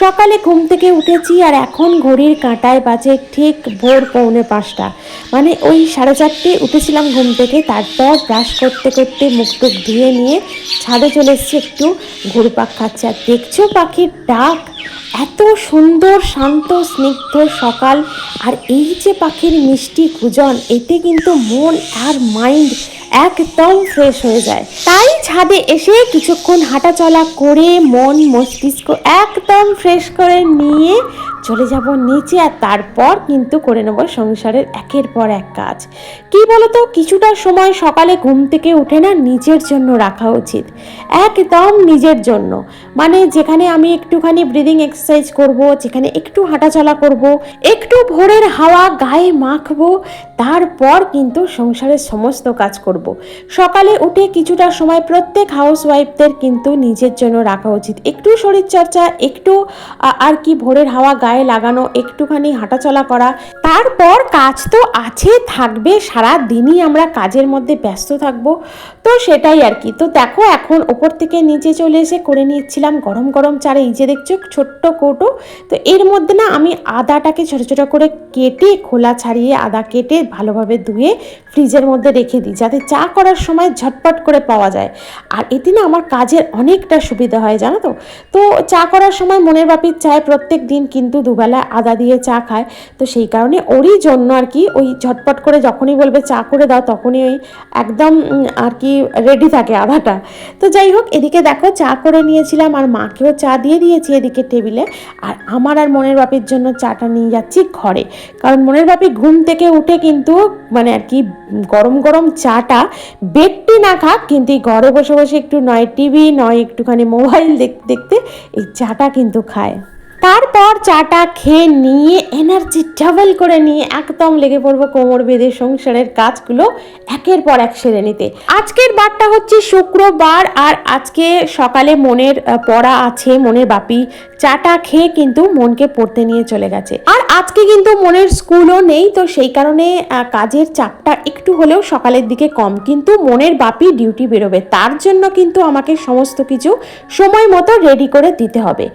সকালে ঘুম থেকে উঠেছি আর এখন ঘড়ির কাঁটায় বাজে ঠিক ভোর পৌনে পাঁচটা। মানে ওই সাড়ে চারটে উঠেছিলাম ঘুম থেকে, তারপর ব্রাশ করতে করতে মুখ টুক ধুয়ে নিয়ে ছাদে চলে এসেছি একটু ঘুরপাক খাচ্ছে। আর দেখছ পাখির ডাক? এত সুন্দর, শান্ত, স্নিগ্ধ সকাল। আর এই যে পাখির মিষ্টি কুজন এতে কিন্তু মন আর মাইন্ড একদম ফ্রেশ হয়ে যায়। তাই ছাদে এসে কিছুক্ষণ হাঁটাচলা করে মন মস্তিষ্ক একদম ফ্রেশ করে নিয়ে চলে যাব নিচে আর তারপর কিন্তু করে নেব সংসারের একের পর এক কাজ। কি বলতো? কিছুটা সময় সকালে ঘুম থেকে উঠে না নিজের জন্য রাখা উচিত। একদম নিজের জন্য। মানে যেখানে আমি একটুখানি ব্রিদিং এক্সারসাইজ করব, যেখানে একটু হাঁটাচলা করব, একটু ভোরের হাওয়া গায়ে মাখবো, তারপর কিন্তু সংসারের সমস্ত কাজ করব। সকালে উঠে কিছুটা সময় প্রত্যেক হাউস ওয়াইফদের কিন্তু নিজের জন্য রাখা উচিত। একটু শরীরচর্চা, একটু আর কি ভোরের হাওয়া গায়ে লাগানো, একটুখানি হাঁটাচলা করা তারপর কাজ তো আছে, থাকবে, সারা দিনই আমরা কাজের মধ্যে ব্যস্ত থাকব। তো সেটাই আর কি। তো দেখো, এখন ওপর থেকে নিচে চলে এসে করে নিচ্ছিলাম গরম গরম চারে এই যে দেখছ, ছোট্ট কৌটো। তো এর মধ্যে না, আমি আদাটাকে ছোটো ছোটো করে কেটে, খোলা ছাড়িয়ে আদা কেটে ভালোভাবে ধুয়ে ফ্রিজের মধ্যে রেখে দিই, যাতে চা করার সময় ঝটপট করে পাওয়া যায়। আর এতে না, আমার কাজের অনেকটা সুবিধা হয়, জানো তো? তো চা করার সময় মনের বাপির চায় প্রত্যেক দিন, কিন্তু দুবেলা আদা দিয়ে চা খায়। তো সেই কারণে ওরই জন্য আর কি ওই ঝটপট করে যখনই বলবে চা করে দাও তখনই ওই একদম আর কি রেডি থাকে আধাটা। তো যাই হোক, এদিকে দেখো চা করে নিয়েছিলাম আর মাকেও চা দিয়ে দিয়েছি এদিকে টেবিলে। আর আমার আর মনের বাপির জন্য চাটা নিয়ে যাচ্ছি ঘরে। কারণ মনের বাপি ঘুম থেকে উঠে কিন্তু মানে আর কি গরম গরম চাটা বেডটি না খাক, কিন্তু ঘরে বসে বসে একটু নয় টিভি, নয় একটুখানি মোবাইল দেখতে দেখতে এই চাটা কিন্তু খায়। তারপর চাটা খেয়ে নিয়ে এনার্জি ডাবল করে নিয়ে একদম লেগে পড়ব কোমর বেঁধে সংসারের কাজগুলো একের পর এক সেরে নিতে। আজকের বারটা হচ্ছে শুক্রবার আর আজকে সকালে মনের পড়া আছে, মনের বাপি চাটা খেয়ে কিন্তু মনকে পড়তে নিয়ে চলে গেছে। আর আজকে কিন্তু মনের স্কুলও নেই, তো সেই কারণে কাজের চাপটা একটু হলেও সকালের দিকে কম। কিন্তু মনের বাপি ডিউটি বেরোবে, তার জন্য কিন্তু আমাকে সমস্ত কিছু সময় মতো রেডি করে দিতে হবে।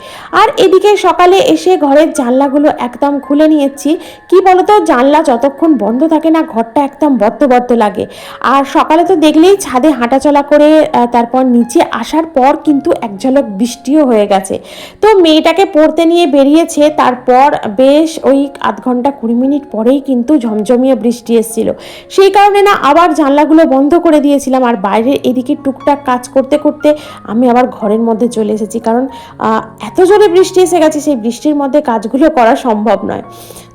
আর এদিকে সকালে এসে ঘরের জানলাগুলো একদম খুলে নিয়েছি। কি বলতো, জানলা যতক্ষণ বন্ধ থাকে না, ঘরটা একদম বদ্ধ বদ্ধ লাগে। আর সকালে তো দেখলেই ছাদে হাঁটাচলা করে তারপর নিচে আসার পর কিন্তু এক ঝলক বৃষ্টিও হয়ে গেছে। তো মেয়েটাকে পড়তে নিয়ে বেরিয়েছে, তারপর বেশ ওই আধ ঘণ্টা কুড়ি মিনিট পরেই কিন্তু ঝমঝমিয়ে বৃষ্টি এসেছিল। সেই কারণে না আবার জানলাগুলো বন্ধ করে দিয়েছিলাম। আর বাইরে এদিকে টুকটাক কাজ করতে করতে আমি আবার ঘরের মধ্যে চলে এসেছি। কারণ এত জোরে বৃষ্টি এসে গেছে সেই বৃষ্টির মধ্যে কাজগুলো করা সম্ভব নয়।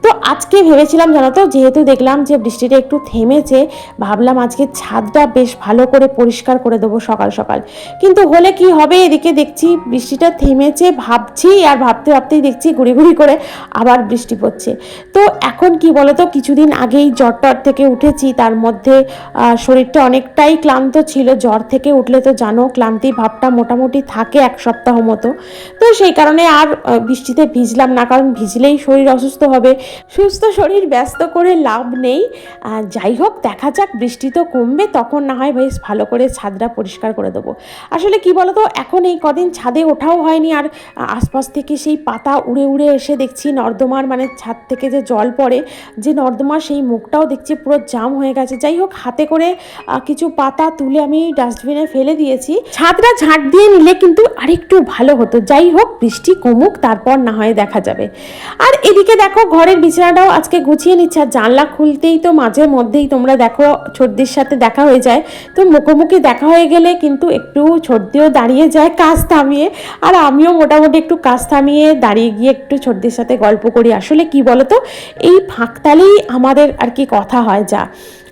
তো আজকে ভেবেছিলাম জানো তো যেহেতু দেখলাম যে বৃষ্টিটা একটু থেমেছে, ভাবলাম আজকে ছাদটা বেশ ভালো করে পরিষ্কার করে দেবো সকাল সকাল। কিন্তু হলে কি হবে, এদিকে দেখছি বৃষ্টিটা থেমেছে, ভাবছি আর ভাবতে ভাবতেই দেখছি ঘুরি ঘুরি করে আবার বৃষ্টি পড়ছে। তো এখন কি বলতো, কিছুদিন আগেই জ্বর টর থেকে উঠেছি, তার মধ্যে শরীরটা অনেকটাই ক্লান্ত ছিল, জ্বর থেকে উঠলে তো জানো, ক্লান্তি ভাবটা মোটামুটি থাকে এক সপ্তাহ মতো। তো সেই কারণে আর বৃষ্টিতে ভিজলাম না, কারণ ভিজলেই শরীর অসুস্থ হবে সুস্থ শরীর, ব্যস্ত করে লাভ নেই। যাই হোক, দেখা যাক, বৃষ্টি তো কমবে, তখন না হয় বেশ ভালো করে ছাদটা পরিষ্কার করে দেবো। আসলে কি বলতো, এখন এই কদিন ছাদে ওঠাও হয়নি, আর আশপাশ থেকে সেই পাতা উড়ে উড়ে এসে দেখছি নর্দমার মানে ছাদ থেকে যে জল পড়ে, যে নর্দমা সেই মুখটাও দেখছি পুরো জাম হয়ে গেছে। যাই হোক, হাতে করে কিছু পাতা তুলে আমি ডাস্টবিনে ফেলে দিয়েছি। ছাদটা ঝাঁট দিয়ে নিলে কিন্তু আরেকটু ভালো হতো। যাই হোক, বৃষ্টি কমুক, তারপর না হয় দেখা যাবে। আর এদিকে দেখো, ঘরের বিছানাটাও আজকে গুছিয়ে নিচ্ছে। আর জানলা খুলতেই তো মাঝে মধ্যেই তোমরা দেখো সর্দির সাথে দেখা হয়ে যায়। তো মুখোমুখি দেখা হয়ে গেলে কিন্তু একটু সর্দিও দাঁড়িয়ে যায় কাজ থামিয়ে। আর আমিও মোটামুটি একটু কাজ থামিয়ে দাঁড়িয়ে গিয়ে একটু সর্দির সাথে গল্প করি। আসলে কি বলতো? এই ফাঁকতালেই আমাদের আর কি কথা হয় যা।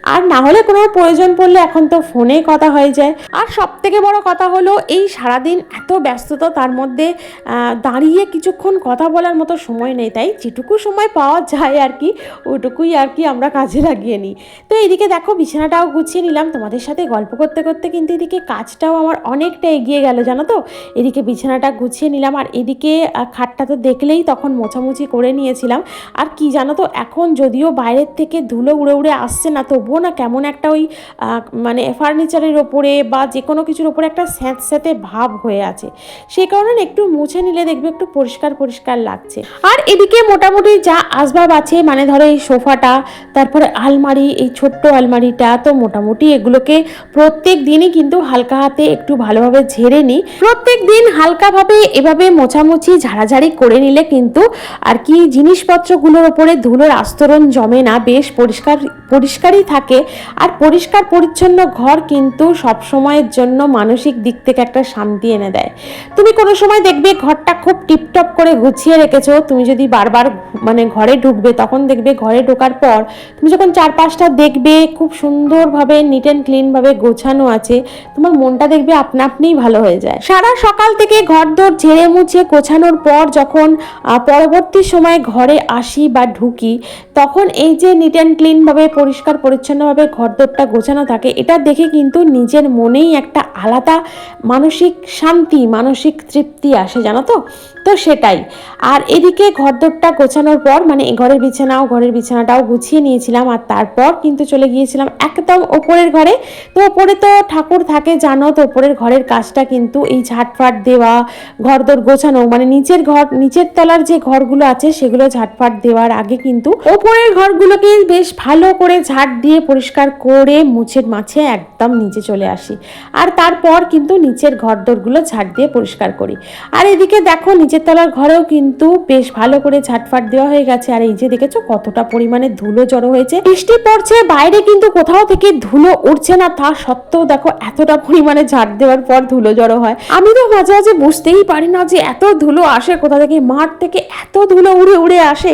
আর না হলে কোনো প্রয়োজন পড়লে এখন তো ফোনে কথা হয়ে যায়। আর সব থেকে বড় কথা হলো, এই সারাদিন এত ব্যস্ততা, তার মধ্যে দাঁড়িয়ে কিছুক্ষণ কথা বলার মতো সময় নেই। তাই যেটুকু সময় পাওয়া যায় আর কি, ওটুকুই আর কি আমরা কাজে লাগিয়ে নিই। তো এদিকে দেখো, বিছানাটাও গুছিয়ে নিলাম। তোমাদের সাথে গল্প করতে করতে কিন্তু এদিকে কাজটাও আমার অনেকটা এগিয়ে গেল, জানো তো? এদিকে বিছানাটা গুছিয়ে নিলাম। আর এদিকে খাটটা তো দেখলেই তখন মোছামুছি করে নিয়েছিলাম। আর কি জানো তো, এখন যদিও বাইরের থেকে ধুলো উড়ে উড়ে আসছে না তবুও না, কেমন একটা ওই মানে ফার্নিচারের ওপরে বা যে কোনো কিছুর ওপরে একটা স্যাঁতস্যাঁতে ভাব হয়ে আছে। সেই কারণে একটু মুছে নিলে দেখবে একটু পরিষ্কার পরিষ্কার লাগছে। আর এদিকে মোটামুটি যা আসবাব আছে মানে ধরো এই সোফাটা, তারপরে আলমারি, এই ছোট্ট আলমারিটা, তো মোটামুটি এগুলোকে প্রত্যেক দিনই কিন্তু হালকা হাতে একটু ভালোভাবে ঝেড়ে নিই। প্রত্যেক দিন হালকাভাবে এভাবে মোছামুছি, ঝাড়াঝাড়ি করে নিলে কিন্তু আর কি জিনিসপত্রগুলোর ওপরে ধুলোর আস্তরণ জমে না, বেশ পরিষ্কার, পরিষ্কারই থাকে। আর পরিষ্কার, পরিচ্ছন্ন ঘর কিন্তু সব সময়ের জন্য মানসিক দিক থেকে একটা শান্তি এনে দেয়। তুমি কোনো সময় দেখবে ঘরটা খুব টিপটপ করে গুছিয়ে রেখেছো, তুমি যদি বারবার মানে ঘরে ঢুকবে, তখন দেখবে ঘরে ঢোকার পর তুমি যখন চারপাশটা দেখবে, খুব সুন্দরভাবে নিট অ্যান্ড ক্লিনভাবে গোছানো আছে, তোমার মনটা দেখবে আপনা আপনিই ভালো হয়ে যায়। সারা সকাল থেকে ঘর দোর ঝেড়ে মুছে গোছানোর পর যখন পরবর্তী সময় ঘরে আসি বা ঢুকি, তখন এই যে নিট অ্যান্ড ক্লিনভাবে পরিষ্কার পরিচ্ছন্নভাবে ঘরদোরটা গোছানো থাকে, এটা দেখে কিন্তু নিজের মনেই একটা আলাদা মানসিক শান্তি, মানসিক তৃপ্তি আসে, জানো তো? তো সেটাই। আর এদিকে ঘরদোরটা গোছানোর পর মানে ঘরের বিছানাও, ঘরের বিছানাটাও গুছিয়ে নিয়েছিলাম আর তারপর কিন্তু চলে গিয়েছিলাম একদম ওপরের ঘরে। তো ওপরে তো ঠাকুর থাকে, জানো তো, ওপরের ঘরের কাজটা কিন্তু এই ঝাটফাট দেওয়া, ঘরদোর গোছানো মানে নিচের ঘর, নিচের তলার যে ঘরগুলো আছে, সেগুলো ঝাটফাট দেওয়ার আগে কিন্তু ওপরের ঘরগুলোকে বেশ ভালো করে ঝাড় দিয়ে পরিষ্কার করে মুছে মাছে একদম নিচে চলে আসি। আর তারপর কিন্তু নিচের ঘরদোরগুলো ঝাড় দিয়ে পরিষ্কার করি। আর এদিকে দেখো, নিচের তলার ঘরেও কিন্তু বেশ ভালো করে ঝাটফাট দেওয়া হয়ে গেছে। আর এই যে দেখেছ, কতটা পরিমাণে ধুলো জড়ো হয়েছে। বৃষ্টি পড়ছে, বাইরে কিন্তু কোথাও থেকে ধুলো উঠছে না। তা সত্ত্বেও দেখো, এতটা পরিমাণে ঝাড় দেওয়ার পর ধুলো জড়ো হয়। আমি তো মাঝে মাঝে বুঝতেই পারি না যে এত ধুলো আসে কোথা থেকে, মাঠ থেকে এত ধুলো উড়ে উড়ে আসে।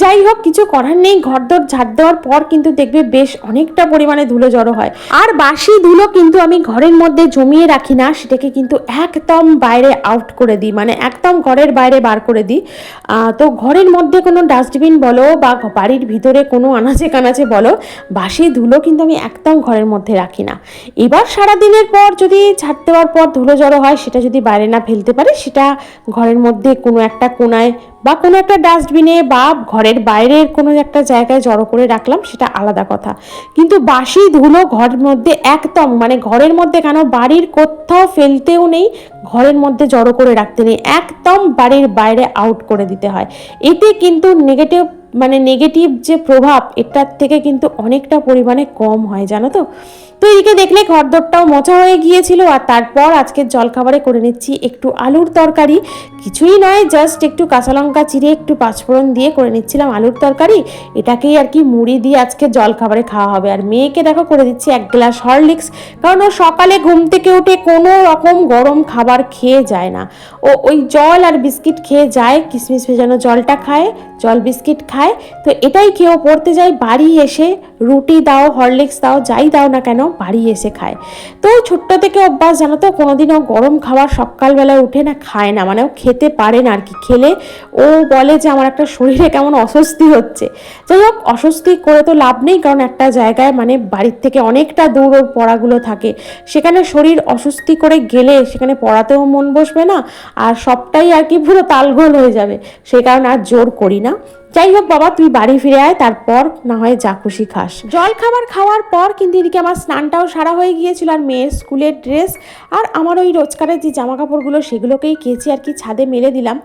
যাই হোক, কিছু করার নেই। ঘরদোর ঝাড় দেওয়ার পর কিন্তু দেখবে বেশ অনেকটা পরিমাণে ধুলো জড়ো হয়। আর বাসি ধুলো কিন্তু আমি ঘরের মধ্যে জমিয়ে রাখি না, সেটাকে কিন্তু একদম বাইরে আউট করে দিই মানে একদম ঘরের বাইরে বার করে দিই। তো ঘরের মধ্যে কোনো ডাস্টবিন বলো বা বাড়ির ভিতরে কোনো আনাচে কানাচে বলো, বাসি ধুলো কিন্তু আমি একদম ঘরের মধ্যে রাখি না। এবার সারা দিনের পর যদি ছাড় দেওয়ার পর ধুলো জড়ো হয়, সেটা যদি বাইরে না ফেলতে পারে, সেটা ঘরের মধ্যে কোনো একটা কোনায় বা কোনো একটা ডাস্টবিনে বা ঘরের বাইরের কোনো একটা জায়গায় জড়ো করে রাখলাম, সেটা আলাদা কথা। কিন্তু বাসি ধুলো ঘরের মধ্যে একদম মানে ঘরের মধ্যে কেন বাড়ির কোথাও ফেলতেও নেই, ঘরের মধ্যে জড়ো করে রাখতে নেই। একদম বাড়ির বাইরে আউট করে দিতে হয়। এতে কিন্তু নেগেটিভ মানে নেগেটিভ যে প্রভাব, এটার থেকে কিন্তু অনেকটা পরিমাণে কম হয়, জানো তো? তো এদিকে দেখলে ঘরদোরটাও মোছা হয়ে গিয়েছিল আর তারপর আজকের জলখাবারে করে নিচ্ছি একটু আলুর তরকারি। কিছুই নয় জাস্ট একটু কাঁচা লঙ্কা চিড়ে, একটু পাঁচফোড়ন দিয়ে করে নিচ্ছিলাম আলুর তরকারি। এটাকেই আর কি মুড়ি দিয়ে আজকে জলখাবারে খাওয়া হবে। আর মেয়েকে দেখো, করে দিচ্ছি এক গ্লাস হরলিক্স, কারণ ও সকালে ঘুম থেকে উঠে কোনো রকম গরম খাবার খেয়ে যায় না। ও ওই জল আর বিস্কিট খেয়ে যায় কিশমিশ ভেজানো জলটা খায়, জল বিস্কিট খায় তো এটাই কেউ পড়তে যায় বাড়ি এসে রুটি দাও, হরলিক্স দাও, যাই দাও না কেন, বাড়ি এসে খায়। তো ছোট্ট থেকে অভ্যাস, জানো তো, কোনোদিনও গরম খাবার সকালবেলায় উঠে না খায় না মানে ও খেতে পারে না আর কি খেলে ও বলে যে আমার একটা শরীরে কেমন অস্বস্তি হচ্ছে। যাই হোক, অস্বস্তি করে তো লাভ নেই, কারণ একটা জায়গায় মানে বাড়ির থেকে অনেকটা দূর ওর পড়াগুলো থাকে। সেখানে শরীর অস্বস্তি করে গেলে সেখানে পড়াতেও মন বসবে না, আর সবটাই আর কি পুরো তালগোল হয়ে যাবে। সেই কারণে আর জোর করি না। যাই হোক বাবা, তুই বাড়ি ফিরে আয়, তারপর না হয় যা খুশি খাস। জল খাবার খাওয়ার পর কিন্তু এদিকে আমার স্নানটাও সারা হয়ে গিয়েছিল, আর মেয়ের স্কুলের ড্রেস আর আমার ওই রোজকারের যে জামা কাপড়গুলো সেগুলোকেই কেচে আর কি ছাদে মেলে দিলাম।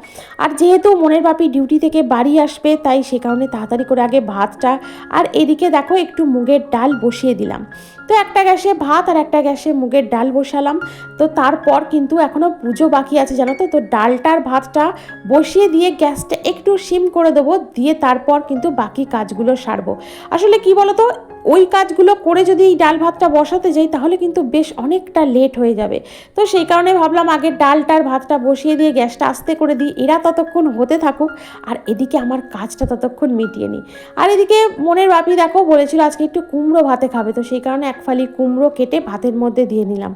আর যেহেতু মনের বাপি ডিউটি থেকে বাড়ি আসবে, তাই সে কারণে তাড়াতাড়ি করে আগে ভাতটা আর এদিকে দেখো একটু মুগের ডাল বসিয়ে দিলাম। তো একটা গ্যাসে ভাত আর একটা গ্যাসে মুগের ডাল বসালাম। তো তারপর কিন্তু এখনও পুজো বাকি আছে, জানো তো? তো ডালটার ভাতটা বসিয়ে দিয়ে গ্যাসটা একটু সিম করে দেবো দিয়ে তারপর কিন্তু বাকি কাজগুলো সারবো। আসলে কি বলতো ওই কাজগুলো করে যদি এই ডাল ভাতটা বসাতে যাই, তাহলে কিন্তু বেশ অনেকটা লেট হয়ে যাবে। তো সেই কারণে ভাবলাম আগে ডালটার ভাতটা বসিয়ে দিয়ে গ্যাসটা আস্তে করে দিই। এরা ততক্ষণ হতে থাকুক, আর এদিকে আমার কাজটা ততক্ষণ মিটিয়ে নিই। আর এদিকে মনের বাপি দেখো, বলেছিল আজকে একটু কুমড়ো ভাতে খাবে, তো সেই কারণে এক ফালি কুমড়ো কেটে ভাতের মধ্যে দিয়ে নিলাম।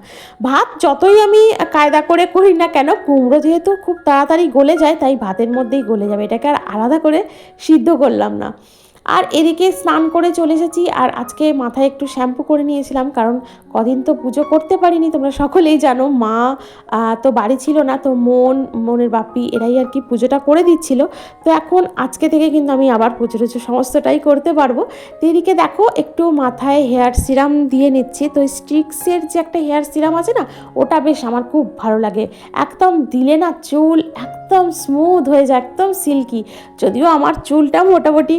ভাত যতই আমি কায়দা করে করি না কেন, কুমড়ো যেহেতু খুব তাড়াতাড়ি গলে যায়, তাই ভাতের মধ্যেই গলে যাবে। এটাকে আর আলাদা করে সিদ্ধ করলাম না। আর এদিকে স্নান করে চলে এসেছি আর আজকে মাথায় একটু শ্যাম্পু করে নিয়েছিলাম, কারণ কদিন তো পুজো করতে পারিনি, তোমরা সকলেই জানো, মা তো বাড়ি ছিল না, তো মন, মনের বাপি এরাই আর কি পুজোটা করে দিচ্ছিল। তো এখন আজকে থেকে কিন্তু আমি আবার পুজো টুজো সমস্তটাই করতে পারব। তো এদিকে দেখো, একটু মাথায় হেয়ার সিরাম দিয়ে নিচ্ছি। তো স্ট্রিক্সের যে একটা হেয়ার সিরাম আছে না, ওটা বেশ আমার খুব ভালো লাগে। একদম দিলে না চুল একদম স্মুথ হয়ে যায়, একদম সিল্কি যদিও আমার চুলটা মোটামুটি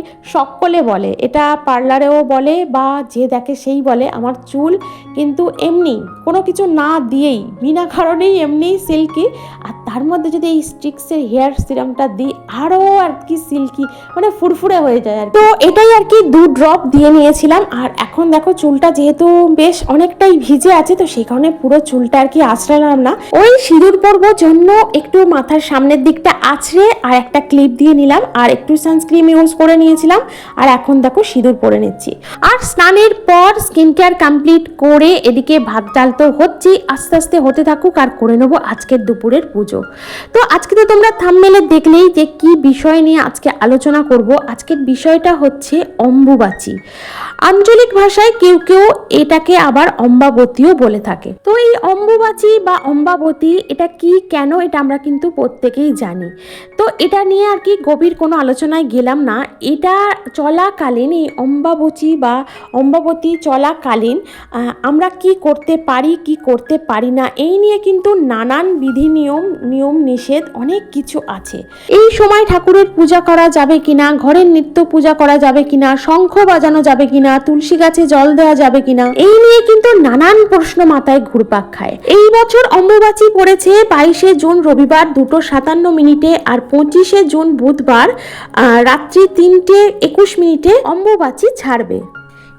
সকলে বলে, এটা পার্লারেও বলে বা যে দেখে সেই বলে, আমার চুল। কিন্তু এমনি কোনো কিছু না দিয়েই, বিনা কারণেই এমনিই সিল্কি আর তার মধ্যে যদি এই স্টিক্সের হেয়ার সিরামটা দিই, আরও আর কি সিল্কি মানে ফুরফুরে হয়ে যায় আর তো এটাই আর কি দু ড্রপ দিয়ে নিয়েছিলাম। আর এখন দেখো চুলটা যেহেতু বেশ অনেকটাই ভিজে আছে, তো সেই কারণে পুরো চুলটা আর কি আঁচড়ালাম না। ওই সিঁদুর পরবো জন্য একটু মাথার সামনের দিকটা আঁচড়ে আর একটা ক্লিপ দিয়ে নিলাম। আর একটু সানস্ক্রিম ইউজ করে নিয়েছিলাম। আর এখন দেখো সিঁদুর পরে নিচ্ছি। আর স্নানের পর স্কিন কেয়ার কমপ্লিট করে এদিকে ভাত ডাল তো হচ্ছেই, আস্তে আস্তে হতে থাকুক আর করে নেব আজকের দুপুরের পুজো। তো আজকে তো তোমরা থামমেলে দেখলেই যে কি বিষয় নিয়ে আজকে আলোচনা করব। আজকের বিষয়টা হচ্ছে অম্বুবাচী। আঞ্চলিক ভাষায় কেউ কেউ এটাকে আবার অম্বাবতীও বলে থাকে। তো এই অম্বুবাচী বা অম্বাবতী, এটা কি, কেন, এটা আমরা কিন্তু প্রত্যেকেই জানি। তো এটা নিয়ে আর কি গভীর কোনো আলোচনায় গেলাম না। এটা চলাকালীন, এই অম্বাবচী বা অম্বাবতী চলাকালীন আমরা কি করতে পারি, কি করতে পারি না, এই নিয়ে কিন্তু নানান বিধি নিয়ম নিয়ম নিষেধ অনেক কিছু আছে। এই সময় ঠাকুরের পূজা করা যাবে কিনা, ঘরের নিত্য পূজা করা যাবে কিনা, শঙ্খ বাজানো যাবে কিনা তুলসী গাছে জল দেওয়া যাবে কিনা? এই নিয়ে কিন্তু নানান প্রশ্ন মাথায় ঘুরপাক খায়। এই বছর অম্বুবাচী পড়েছে বাইশে জুন রবিবার দুটো সাতান্ন মিনিটে আর পঁচিশে জুন বুধবার রাত্রি তিনটে একুশ মিনিটে অম্বুবাচী ছাড়বে।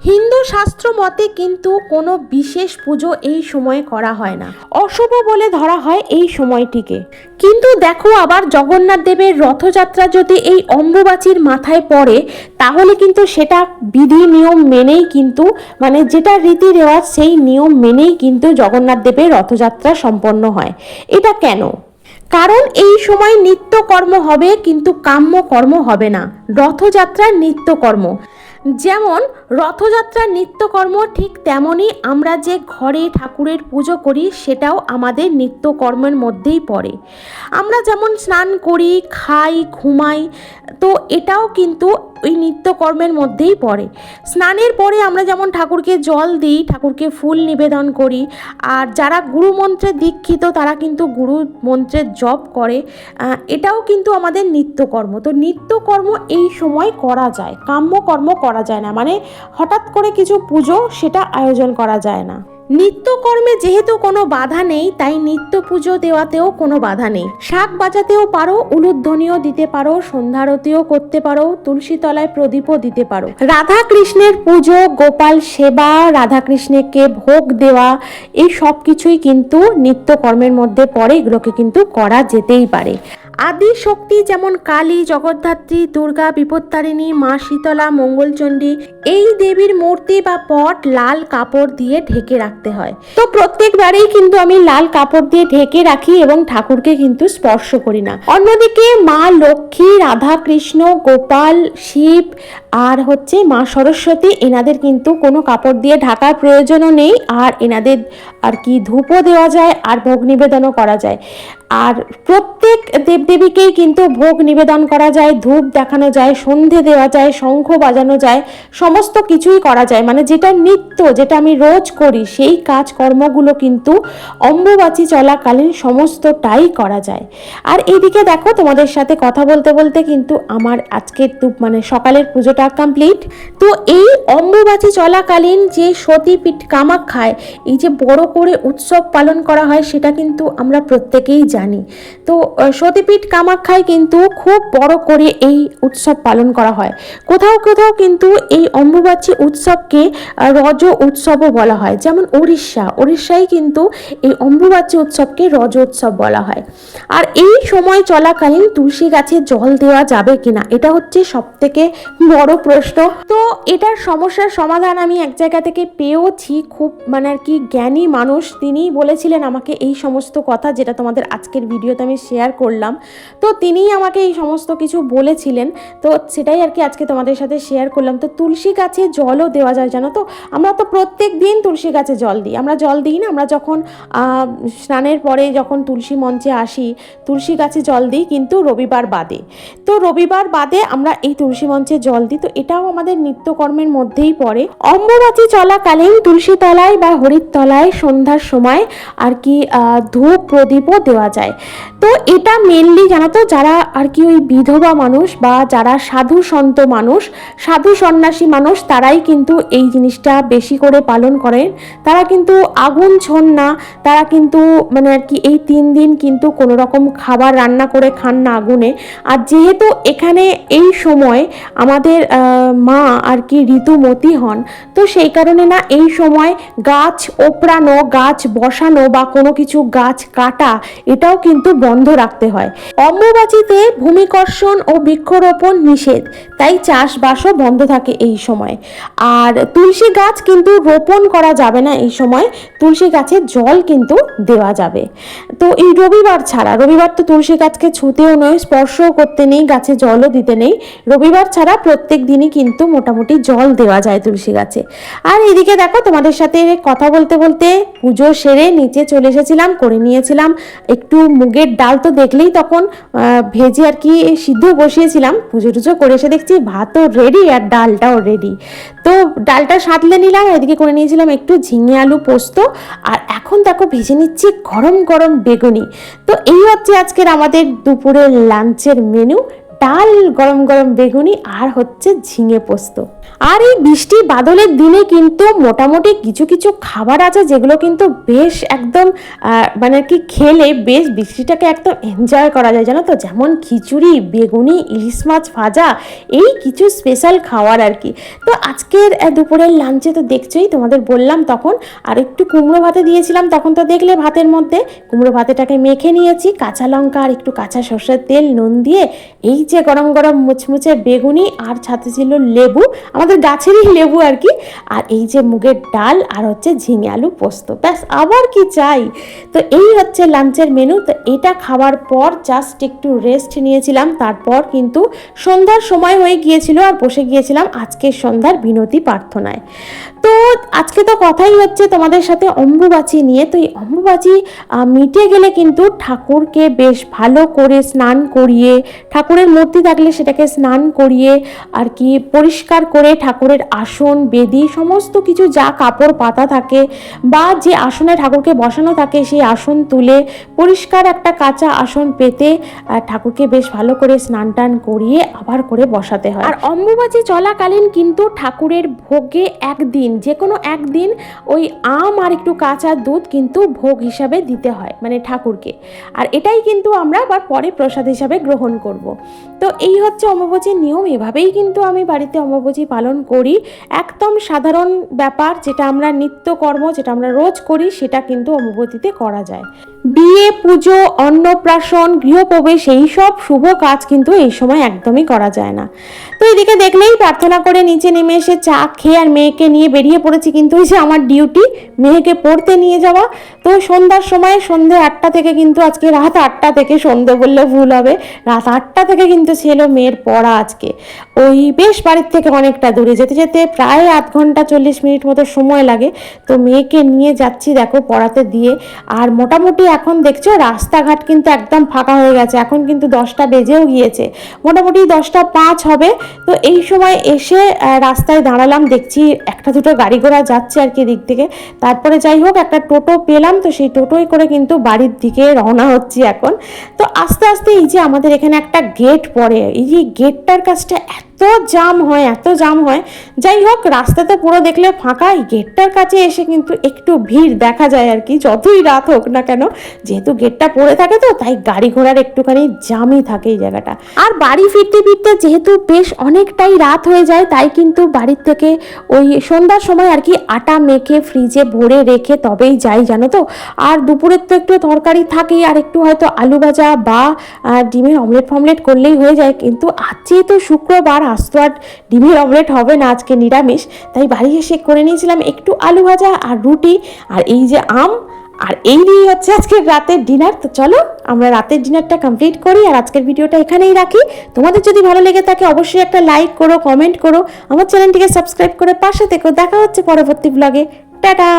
হিন্দু শাস্ত্র মতে কিন্তু কোনো বিশেষ পুজো এই সময়ে করা হয় না। অশুভ বলে ধরা হয় এই সময়টিকে। কিন্তু দেখো আবার জগন্নাথ দেবের রথযাত্রা যদি এই অম্বুবাচীর মাথায় পড়ে, তাহলে কিন্তু সেটা বিধি নিয়ম মেনেই কিন্তু মানে যেটা রীতি রেওয়াজ সেই নিয়ম মেনেই কিন্তু জগন্নাথ দেবের রথযাত্রা সম্পন্ন হয়। এটা কেন? কারণ এই সময় নিত্যকর্ম হবে কিন্তু কাম্য কর্ম হবে না। রথযাত্রার নিত্যকর্ম। যেমন রথযাত্রার নিত্যকর্ম ঠিক তেমনই আমরা যে ঘরে ঠাকুরের পুজো করি সেটাও আমাদের নিত্যকর্মের মধ্যেই পড়ে। আমরা যেমন স্নান করি, খাই, ঘুমাই তো এটাও কিন্তু ওই নিত্যকর্মের মধ্যেই পড়ে। স্নানের পরে আমরা যেমন ঠাকুরকে জল দিই, ঠাকুরকে ফুল নিবেদন করি, আর যারা গুরু মন্ত্রে দীক্ষিত তারা কিন্তু গুরু মন্ত্রের জপ করে এটাও কিন্তু আমাদের নিত্যকর্ম। তো নিত্যকর্ম এই সময় করা যায়, কাম্যকর্ম করা যায় না। মানে হঠাৎ করে কিছু পুজো সেটা আয়োজন করা যায় না। নিত্যকর্মে যেহেতু কোনো বাধা নেই, তাই নিত্য পুজো দেওয়াতেও কোনো বাধা নেই। শাক বাজাতেও পারো উলুধ্বনিও দিতে পারো সন্ধ্যারতিও করতে পারো তুলসী তলায় প্রদীপও দিতে পারো। রাধা কৃষ্ণের পুজো, গোপাল সেবা রাধা কৃষ্ণকে ভোগ দেওয়া, এই সব কিছুই কিন্তু নিত্যকর্মের মধ্যে পড়ে, এগুলোকে কিন্তু করা যেতেই পারে। আদি শক্তি যেমন কালী, জগদ্ধাত্রী, দুর্গা, বিপত্তারিণী, মা শীতলা, মঙ্গলচণ্ডী, এই দেবীর মূর্তি বা পট লাল কাপড় দিয়ে ঢেকে রাখতে হয়। তো প্রত্যেকবারেই কিন্তু আমি লাল কাপড় দিয়ে ঢেকে রাখি এবং ঠাকুরকে কিন্তু স্পর্শ করি না। অন্যদিকে মা লক্ষ্মী, রাধা কৃষ্ণ, গোপাল, শিব আর হচ্ছে মা সরস্বতী, এনাদের কিন্তু কোনো কাপড় দিয়ে ঢাকার প্রয়োজনও নেই আর এনাদের আর কি ধূপও দেওয়া যায় আর ভোগ নিবেদনও করা যায়। আর প্রত্যেক দেবদেবীকেই কিন্তু ভোগ নিবেদন করা যায়, ধূপ দেখানো যায়, সন্ধে দেওয়া যায়, শঙ্খ বাজানো যায়, সমস্ত কিছুই করা যায়। মানে যেটা নিত্য, যেটা আমি রোজ করি, সেই কাজকর্মগুলো কিন্তু অম্বুবাচী চলাকালীন সমস্তটাই করা যায়। আর এইদিকে দেখো, তোমাদের সাথে কথা বলতে বলতে কিন্তু আমার আজকের মানে সকালের পুজোটা কমপ্লিট তো এই অম্বুবাচী চলাকালীন যে সতীপীঠ কামাখ্যায়, এই যে বড় করে উৎসব পালন করা হয়, সেটা কিন্তু আমরা প্রত্যেকেই জানি। তো সতীপীঠ কামাখ্যায় কিন্তু খুব বড় করে এই উৎসব পালন করা হয়। কোথাও কোথাও কিন্তু এই অম্বুবাচী উৎসবকে রজ উৎসবও বলা হয়। যেমন উড়িষ্যা উড়িষ্যায় কিন্তু এই অম্বুবাচী উৎসবকে রজ উৎসব বলা হয়। আর এই সময় চলাকালীন তুলসী গাছে জল দেওয়া যাবে কিনা, এটা হচ্ছে সব থেকে বড় প্রশ্ন। তো, এটার সমস্যার সমাধান আমি এক জায়গা থেকে পেয়েওছি, খুব মানে আর কি জ্ঞানী মানুষ তিনিই বলেছিলেন আমাকে এই সমস্ত কথা যেটা তোমাদের আজকের ভিডিওতে আমি শেয়ার করলাম। তো তিনিই আমাকে এই সমস্ত কিছু বলেছিলেন। তো সেটাই আর কি আজকে তোমাদের সাথে শেয়ার করলাম। তো তুলসী গাছে জলও দেওয়া যায়, জানো তো? আমরা তো প্রত্যেক দিন তুলসী গাছে জল দিই। আমরা জল দিই না, আমরা যখন স্নানের পরে যখন তুলসী মঞ্চে আসি, তুলসী গাছে জল দিই কিন্তু রবিবার বাদে। তো রবিবার বাদে আমরা এই তুলসী মঞ্চে জল দিই। তো এটাও আমাদের নিত্যকর্মের মধ্যেই পড়ে। অম্বুবাচী চলাকালীন তুলসী তলায় বা হরির তলায় সন্ধ্যার সময় আর কি ধূপ প্রদীপও দেওয়া যায়। তো এটা মেনলি জানো তো যারা আর কি ওই বিধবা মানুষ বা যারা সাধু সন্ত মানুষ, সাধু সন্ন্যাসী মানুষ, তারাই কিন্তু এই জিনিসটা বেশি করে পালন করেন। তারা কিন্তু আগুন ছোন না, তারা কিন্তু মানে আর কি এই তিন দিন কিন্তু কোনো রকম খাবার রান্না করে খান না আগুনে। আর যেহেতু এখানে এই সময় আমাদের মা আর কি ঋতুমতি হন, তো সেই কারণে না এই সময় গাছ ওপড়ানো গাছ বসানো বা কোনো কিছু গাছ কাটা, এটাও কিন্তু বন্ধ রাখতে হয়। অম্বুবাচীতে ভূমিকর্ষণ ও বৃক্ষরোপণ নিষেধ, তাই চাষবাসও বন্ধ থাকে এই সময়। আর তুলসী গাছ কিন্তু রোপণ করা যাবে না এই সময়, তুলসী গাছে জল কিন্তু দেওয়া যাবে। তো এই রবিবার ছাড়া, রবিবার তো তুলসী গাছকে ছুতেও নয়, স্পর্শও করতে নেই, গাছে জলও দিতে নেই। রবিবার ছাড়া প্রত্যেক দিনই কিন্তু মোটামুটি জল দেওয়া যায় তুলসী গাছে। আর এদিকে দেখো তোমাদের সাথে কথা বলতে বলতে পুজো সেরে নিচে চলে এসেছিলাম, করে নিয়েছিলাম। একটু মুগের ডাল তো দেখলেই তখন ভেজে আর কি সিদ্ধ বসিয়েছিলাম। পুজো টুজো করে এসে দেখছি ভাতও রেডি আর ডালটাও রেডি তো ডালটা সাঁতলে নিলাম এদিকে করে নিয়েছিলাম একটু ঝিঙে আলু পোস্ত। আর এখন দেখো ভেজে নিচ্ছি গরম গরম বেগুনি। তো এই হচ্ছে আজকের আমাদের দুপুরের লাঞ্চের মেনু ডাল, গরম গরম বেগুনি আর হচ্ছে ঝিঙে পোস্ত। আর এই বৃষ্টি বাদলের দিনে কিন্তু মোটামুটি কিছু কিছু খাবার আছে যেগুলো কিন্তু বেশ একদম মানে কি খেলে বেশ বৃষ্টিটাকে একদম এনজয় করা যায়, জানো তো? যেমন খিচুড়ি, বেগুনি, ইলিশ মাছ ভাজা, এই কিছু স্পেশাল খাবার আর কি। তো আজকের দুপুরের লাঞ্চে তো দেখছোই, তোমাদের বললাম তখন, আর একটু কুমড়ো ভাতে দিয়েছিলাম, তখন তো দেখলে ভাতের মধ্যে। কুমড়ো ভাতেটাকে মেখে নিয়েছি, কাঁচা লঙ্কা আর একটু কাঁচা সর্ষের তেল, নুন দিয়ে, এই যে গরম গরম মুচমুচে বেগুনি আর সাথে ছিল লেবু, আমাদের গাছেরই লেবু আর কি। আর এই যে মুগের ডাল আর হচ্ছে ঝিঙে আলু পোস্ত, ব্যাস, আবার কি চাই? তো এই হচ্ছে লাঞ্চের মেনু তো এটা খাওয়ার পর জাস্ট একটু রেস্ট নিয়েছিলাম, তারপর কিন্তু সন্ধ্যার সময় হয়ে গিয়েছিল আর বসে গিয়েছিলাম আজকের সন্ধ্যার বিনতি প্রার্থনায়। তো আজকে তো কথাই হচ্ছে তোমাদের সাথে অম্বুবাচী নিয়ে। তো এই অম্বুবাচী মিটে গেলে কিন্তু ঠাকুরকে বেশ ভালো করে স্নান করিয়ে, ঠাকুরের মূর্তি থাকলে সেটাকে স্নান করিয়ে আর কি পরিষ্কার করে ঠাকুরের আসন, বেদি, সমস্ত কিছু যা কাপড় পাতা থাকে বা যে আসনে ঠাকুরকে বসানো থাকে সেই আসন তুলে পরিষ্কার একটা কাঁচা আসন পেতে ঠাকুরকে বেশ ভালো করে স্নান টান করিয়ে আবার করে বসাতে হয়। আর অম্বুবাচী চলাকালীন কিন্তু ঠাকুরের ভোগে একদিন যে কোনো একদিন ওই আম আর একটু কাঁচা দুধ কিন্তু ভোগ হিসাবে দিতে হয় মানে ঠাকুরকে। আর এটাই কিন্তু আমরা আবার পরে প্রসাদ হিসাবে গ্রহণ করব। তো এই হচ্ছে অম্বুবাচীর নিয়ম, এভাবেই কিন্তু আমি বাড়িতে অম্বুবাচী পালন করি। একদম সাধারণ ব্যাপার, যেটা আমরা নিত্যকর্ম যেটা আমরা রোজ করি, সেটা কিন্তু অম্বুবতীতে করা যায়। বিয়ে, পুজো, অন্নপ্রাশন, গৃহপ্রবেশ, এই সব শুভ কাজ কিন্তু এই সময় একদমই করা যায় না। তো এদিকে দেখলেই প্রার্থনা করে নিচে নেমে এসে চা খেয়ে আর মেয়েকে নিয়ে বেরিয়ে পড়েছি কিন্তু ওই যে আমার ডিউটি মেয়েকে পড়তে নিয়ে যাওয়া। তো সন্ধ্যার সময় সন্ধে আটটা থেকে কিন্তু আজকে রাত আটটা থেকে সন্ধে বললে ভুল হবে। রাত আটটা থেকে কিন্তু ছিল মেয়ের পড়া আজকে। ওই বেশ বাড়ির থেকে অনেকটা দূরে। যেতে যেতে প্রায় আধ ঘণ্টা চল্লিশ মিনিট মতো সময় লাগে। তো মেয়েকে নিয়ে যাচ্ছি দেখো পড়াতে দিয়ে। আর মোটামুটি এখন দেখছ রাস্তাঘাট কিন্তু একদম ফাঁকা হয়ে গেছে। এখন কিন্তু দশটা বেজেও গিয়েছে। মোটামুটি দশটা পাঁচ হবে। তো এই সময় এসে রাস্তায় দাঁড়ালাম, দেখছি একটা দুটো গাড়ি ঘোড়া যাচ্ছে আর কি দিক থেকে। তারপরে যাই হোক, একটা টোটো পেলাম। তো সেই টোটোয় করে কিন্তু বাড়ির দিকে রওনা হচ্ছি এখন। তো আস্তে আস্তে এই যে আমাদের এখানে একটা গেট পড়ে। এই যে গেটটার কাজটা এত এত জাম হয়, এত জাম হয়। যাই হোক, রাস্তা তো পুরো দেখলে ফাঁকা, এই গেটটার কাছে এসে কিন্তু একটু ভিড় দেখা যায় আর কি, যতই রাত হোক না কেন। যেহেতু গেটটা পড়ে থাকে তো, তাই গাড়ি ঘোড়ার একটুখানি জামই থাকে এই জায়গাটা। আর বাড়ি ফিরতে ফিরতে যেহেতু বেশ অনেকটাই রাত হয়ে যায়, তাই কিন্তু বাড়ির থেকে ওই সন্ধ্যার সময় আর কি আটা মেখে ফ্রিজে ভরে রেখে তবেই যাই, জানো তো? আর দুপুরের তো একটু তরকারি থাকেই, আর একটু হয়তো আলু ভাজা বা ডিমের অমলেট ফমলেট করলেই হয়ে যায়। কিন্তু আজ যেহেতু শুক্রবার আজ তো আর ডিমের অমলেট হবে না আজকে নিরামিষ। তাই বাড়ি এসে করে নিয়েছিলাম একটু আলু ভাজা আর রুটি আর এই যে আম আর এই নিয়েই হচ্ছে আজকের রাতের ডিনার তো চলো, আমরা রাতের ডিনারটা কমপ্লিট করি আর আজকের ভিডিওটা এখানেই রাখি। তোমাদের যদি ভালো লেগে থাকে অবশ্যই একটা লাইক করো কমেন্ট করো। আমার চ্যানেলটিকে সাবস্ক্রাইব করে পাশে থেকো। দেখা হচ্ছে পরবর্তী ব্লগে টাটা!